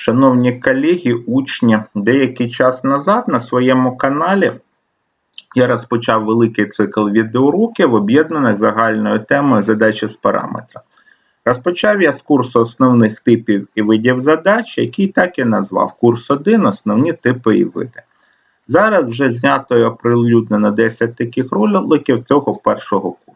Шановні колеги, учні, деякий час назад на своєму каналі я розпочав великий цикл відеоуроків, об'єднаних загальною темою задачі з параметра. Розпочав я з курсу основних типів і видів задач, який так і назвав курс 1 основні типи і види. Зараз вже знято і оприлюднено 10 таких роликів цього першого курсу.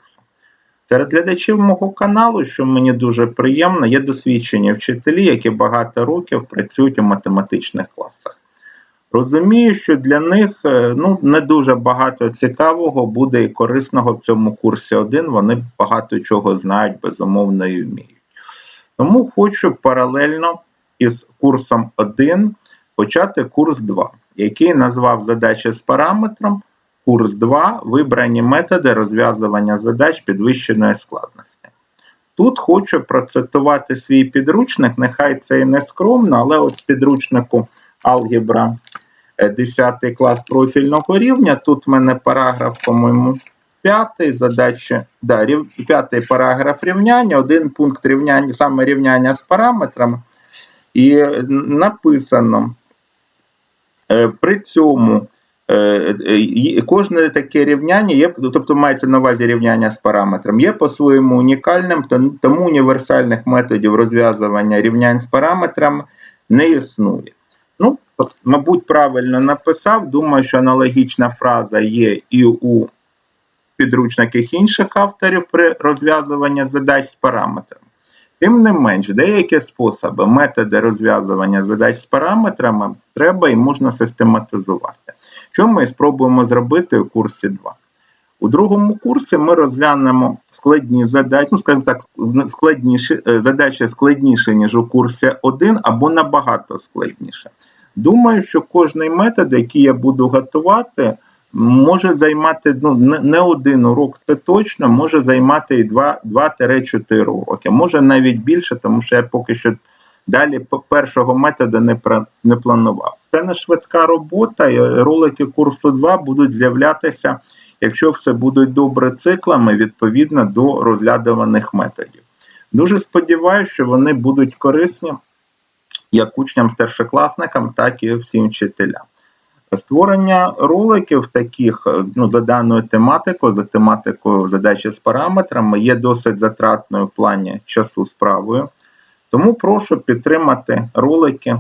Серед глядачів мого каналу, що мені дуже приємно, є досвідчені вчителі, які багато років працюють у математичних класах. Розумію, що для них е, ну, не дуже багато цікавого буде і корисного в цьому курсі 1, вони багато чого знають, безумовно, і вміють. Тому хочу паралельно із курсом 1 почати курс 2, який назвав задачі з параметром. Курс 2 вибрані методи розв'язування задач підвищеної складності. Тут хочу процитувати свій підручник, нехай це і не скромно, але от підручнику алгебра 10 клас профільного рівня. Тут в мене параграф, по-моєму, 5 задачі, да, 5 параграф рівняння, один пункт рівняння, саме рівняння з параметрами. І написано е, при цьому. Е, е, кожне таке рівняння є, тобто мається на увазі рівняння з параметром, є по-своєму унікальним, тому універсальних методів розв'язування рівнянь з параметрами не існує. Ну, Мабуть, правильно написав. Думаю, що аналогічна фраза є і у підручниках інших авторів при розв'язуванні задач з параметрами. Тим не менш, деякі способи, методи розв'язування задач з параметрами треба і можна систематизувати. Що ми спробуємо зробити у курсі 2. У другому курсі ми розглянемо складні задачі, ну, скажімо так, складніші, е, задачі складніші, ніж у курсі 1, або набагато складніше. Думаю, що кожний метод, який я буду готувати, може займати ну, не один урок, це точно, може займати і 2-4 уроки. Може навіть більше, тому що я поки що далі першого методу не не планував. Це не швидка робота, і ролики курсу 2 будуть з'являтися, якщо все будуть добре циклами, відповідно до розглядуваних методів. Дуже сподіваюся, що вони будуть корисні як учням старшокласникам, так і всім вчителям. Створення роликів таких ну, за даною тематикою, за тематикою задачі з параметрами, є досить затратною в плані часу справою. Тому прошу підтримати ролики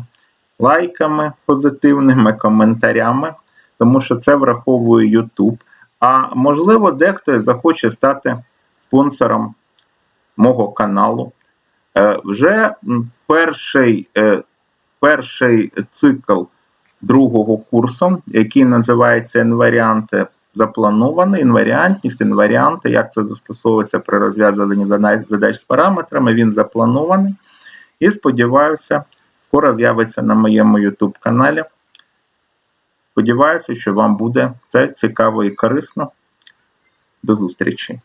лайками позитивними коментарями, тому що це враховує YouTube. А можливо, дехто захоче стати спонсором мого каналу. Е, вже перший, е, перший цикл другого курсу, який називається інваріанти, запланований, інваріантність, інваріанти, як це застосовується при розв'язуванні задач з параметрами, він запланований. І сподіваюся, скоро з'явиться на моєму YouTube каналі. Сподіваюся, що вам буде це цікаво і корисно. До зустрічі!